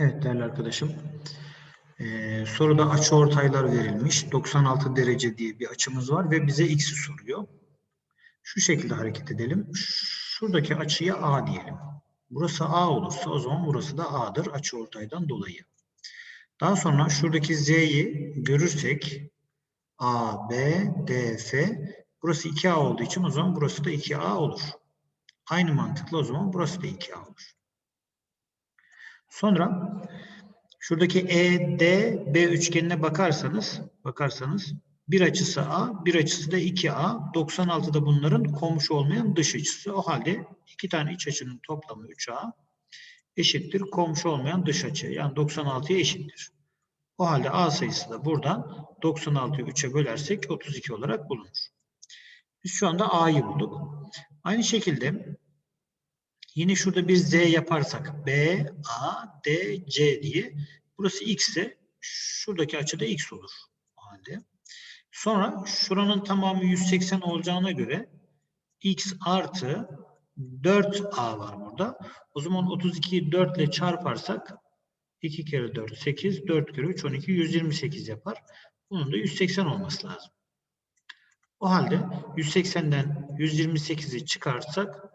Evet değerli arkadaşım. Ee, soruda açı ortaylar verilmiş. 96 derece diye bir açımız var ve bize x'i soruyor. Şu şekilde hareket edelim. Şuradaki açıya A diyelim. Burası A olursa o zaman burası da A'dır açı ortaydan dolayı. Daha sonra şuradaki Z'yi görürsek A, B, D, F burası 2A olduğu için o zaman burası da 2A olur. Aynı mantıkla o zaman burası da 2A olur. Sonra şuradaki EDB üçgenine bakarsanız bakarsanız bir açısı A, bir açısı da 2A. 96'da bunların komşu olmayan dış açısı. O halde iki tane iç açının toplamı 3A eşittir komşu olmayan dış açı. Yani 96'ya eşittir. O halde A sayısı da buradan 96'yı 3'e bölersek 32 olarak bulunur. Biz şu anda A'yı bulduk. Aynı şekilde Yine şurada bir Z yaparsak B, A, D, C diye. Burası X ise şuradaki açı da X olur. O halde. Sonra şuranın tamamı 180 olacağına göre X artı 4A var burada. O zaman 32'yi 4 ile çarparsak 2 kere 4 8, 4 kere 3 12, 128 yapar. Bunun da 180 olması lazım. O halde 180'den 128'i çıkarsak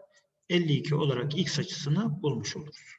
52 olarak x açısını bulmuş oluruz.